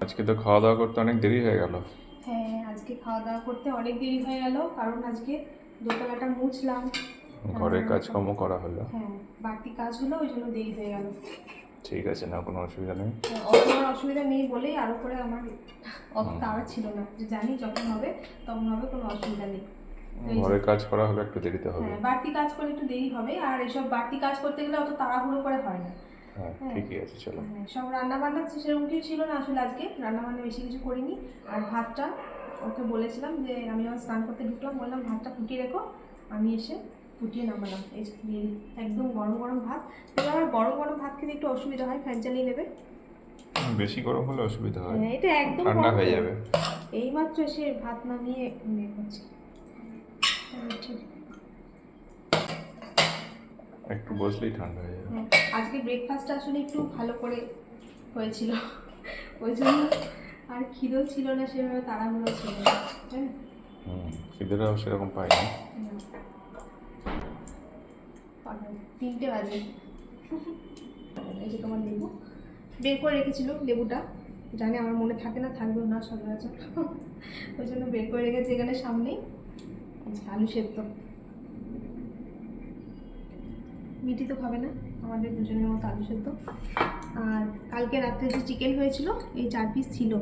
আজকে তো খাওয়া দাওয়া করতে অনেক দেরি হয়ে গেল। হ্যাঁ আজকে খাওয়া দাওয়া করতে অনেক দেরি হয়ে গেল কারণ আজকে দোতলাটা মুছলাম। ঘরের কাজকর্ম করা হলো। হ্যাঁ বাড়তি কাজ হলো ওই জন্য দেরি হয়ে গেল। ঠিক আছে না কোনো অসুবিধা নেই। অত আমার অসুবিধা নেই বলেই আরও করে আমার অত তাড়া ছিল না। যে জানি যখন হবে তখন হবে কোনো অসুবিধা নেই। ঘরের কাজ করা হলে একটু দেরিতে হবে। হ্যাঁ বাড়তি কাজ করলে একটু দেরি হবে আর এসব বাড়তি কাজ করতে গেলে অত তাড়াহুড়ো করে হয় না। হ্যাঁ ঠিকই আছে চলো। হ্যাঁ, সব রান্না বান্না সেরকম কিছু ছিল না আসলে আজকে। রান্না বান্না বেশি কিছু করিনি। আর ভাতটা ওকে বলেছিলাম যে আমি যখন স্নান করতে ঢুকলাম বললাম ভাতটা ফুটিয়ে রেখো। আমি এসে ফুটিয়ে নামালাম। এই। একদম গরম গরম ভাত। তবে আমার গরম গরম ভাত খেতে একটু অসুবিধা হয় ফ্যান চালিয়ে নেবে। বেশি গরম হলে অসুবিধা হয়। হ্যাঁ, এটা একদম ঠান্ডা হয়ে। যাবে। এইমাত্র এসে ভাত নামিয়ে ঠিক একটু বসলেই ঠান্ডা হয়ে যাবে। হ্যাঁ, আজকে ব্রেকফাস্ট আসলে একটু ভালো করে হয়েছিল। ওই জন্য আর খিদেও ছিল না সেভাবে তাড়াহুড়ো ছিল না হ্যাঁ খিদেটাও সেরকম পাইনি। তিনটে বাজে। এই যে তোমার লেবু বের করে রেখেছিল লেবুটা। জানি আমার মনে থাকে না থাকবেও না সচরাচর। ওই জন্য বের করে রেখেছি এখানে সামনেই। আলু সেদ্ধ। মিটি তো খাবে না আমাদের দুজনের মতো আলু সেদ্ধ। আর কালকে রাত্রে যে চিকেন হয়েছিল এই চার পিস ছিল।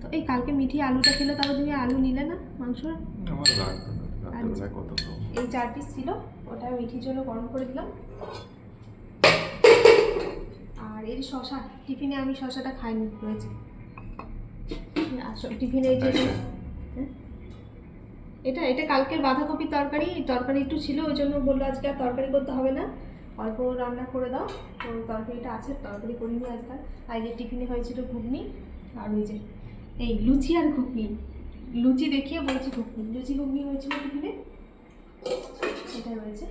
তো এই কালকে মিঠি আলুটা খেলে তাহলে তুমি আলু নিলে না মাংস? এই চার পিস ছিল ওটা মিঠির জন্য গরম করে দিলাম। আর এই শশা টিফিনে আমি শশাটা খাইনি রয়েছে। আসো টিফিনে এই যে হ্যাঁ? এটা এটা কালকের বাঁধাকপির তরকারি তরকারি একটু ছিল ওই জন্য বলল আজকে আর তরকারি করতে হবে না। অল্প রান্না করে দাও। তো তরকারিটা আছে, তরকারি করিনি আজকাল। যে টিফিনে হয়েছিল ঘুগনি আর ওই যে এই লুচি আর ঘুগনি। লুচি দেখিয়ে বলছি ঘুগনি। লুচি ঘুগনি হয়েছিল টিফিনে? এটা রয়েছে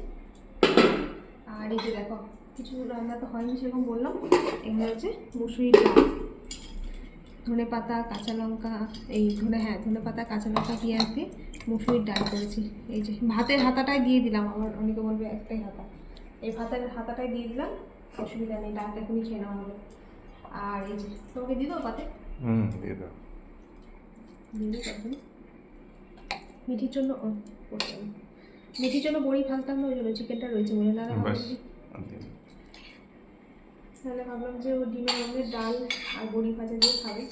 আর এই যে দেখো, কিছু রান্না তো হয়নি সেরকম বললাম। এগুলো হচ্ছে মুসুরির ডাল, ধনে পাতা, কাঁচা লঙ্কা, এই ধনে হ্যাঁ ধনে পাতা, কাঁচা লঙ্কা, পেঁয়াজ দিয়ে মুসুরির ডাল করেছি। এই যে ভাতের হাতাটাই দিয়ে দিলাম, আবার অনেকে বলবে একটাই হাতা। এই ভাতের হাতাটাই দিয়ে দিলাম। অসুবিধা নেই ডালটা এখনই খেয়ে নেওয়া হবে। আর এই যে তোমাকে দিয়ে দেবো পাতে? হুম দিয়ে দাও। মিঠির জন্য মিঠির জন্য বড়ি ফালতাম না ওই জন্য চিকেনটা রয়েছে বলে। না দাও। তাহলে ভাবলাম যে ও ডিমের মধ্যে ডাল আর বড়ি ভাজা দিয়ে খাবে।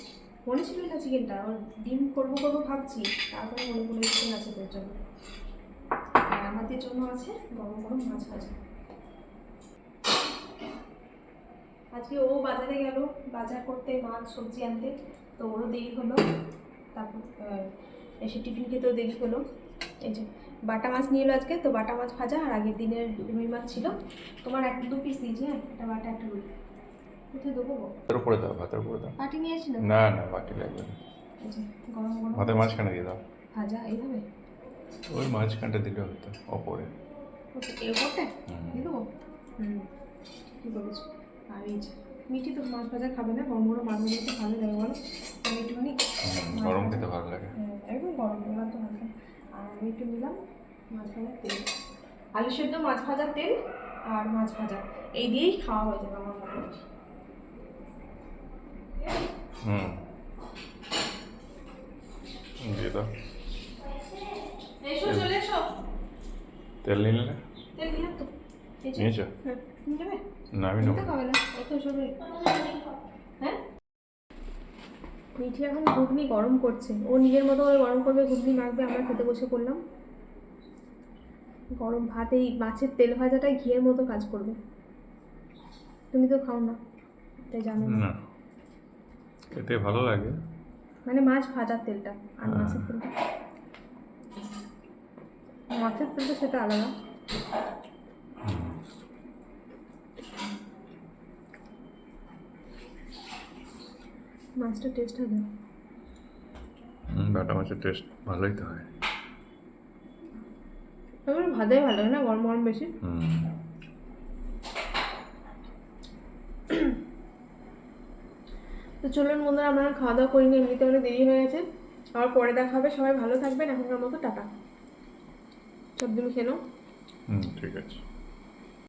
মনে ছিল না চিকেনটা ওর ডিম করব করব ভাবছি। তারপরে মনে পড়ে চিকেন আছে তোর জন্য। আর আমাদের জন্য আছে গরম গরম মাছ ভাজা। আজকে ও বাজারে গেল বাজার করতে মাছ সবজি আনতে তো ওরও দেরি হলো। তারপর এসে টিফিন খেতেও দেরি হলো। এই যে বাটা মাছ নিয়ে এলো আজকে তো বাটা মাছ ভাজা আর আগের দিনের রুই মাছ ছিল। তোমার এক দু পিস দিয়েছি হ্যাঁ? একটা বাটা একটা রুই। কোথায় দেবো? ভাতের উপরে দাও ভাতের উপরে দাও। পাটি নিয়ে আসি না না বাটি লাগবে না। গরম গরম ভাতের মাঝখানে দিয়ে দাও। ভাজা এইভাবে? ওই মাঝখানটা দিলে হতো ওপরে। ওকে এরপরটা হুম। দিয়ে দেবো? হুম কী বলেছ। আর এই যে মিষ্টি তো মাছ ভাজা খাবে না গরম গরম মাছ ভাজা তো ভালো লাগে বলো? আমি একটুখানি গরম খেতে ভালো লাগে। হ্যাঁ, একদম গরম এবার তো ভাজা। আর আমি একটু নিলাম মাছ ভাজার তেল। আলু সেদ্ধ মাছ ভাজার তেল আর মাছ ভাজা। এই দিয়েই খাওয়া হয়ে যাবে আমার মোটামুটি হুম। দিয়ে দাও। এসো চলে এসো। তেল নিলে না? তেল দিলাম তো এই যে। নিয়েছো হ্যাঁ না আমি নেব হ্যাঁ? মিঠি এখন ঘুগনি গরম করছে। ও নিজের মতো করে গরম করবে ঘুগনি মাখবে আমরা খেতে বসে পড়লাম। গরম ভাত এই মাছের তেল ভাজাটাই ঘিয়ের মতো কাজ করবে। তুমি তো খাও না তাই জানো না। খেতে ভালো লাগে। মানে মাছ ভাজার তেলটা আর মাছের তেলটা। মাছের তেলটা সেটা আলাদা। মাছটা টেস্ট হবে। বাটা মাছের টেস্ট ভালোই তো হয়। আমার ভাজাই ভালো লাগে না গরম গরম বেশি। হুম। তো চলুন বন্ধুরা আমরা খাওয়া দাওয়া করিনি এমনিতে অনেক দেরি হয়ে গেছে। আবার পরে দেখা হবে। সবাই ভালো থাকবেন এখনকার মতো টাটা। সব তুমি খেলো হুম ঠিক আছে।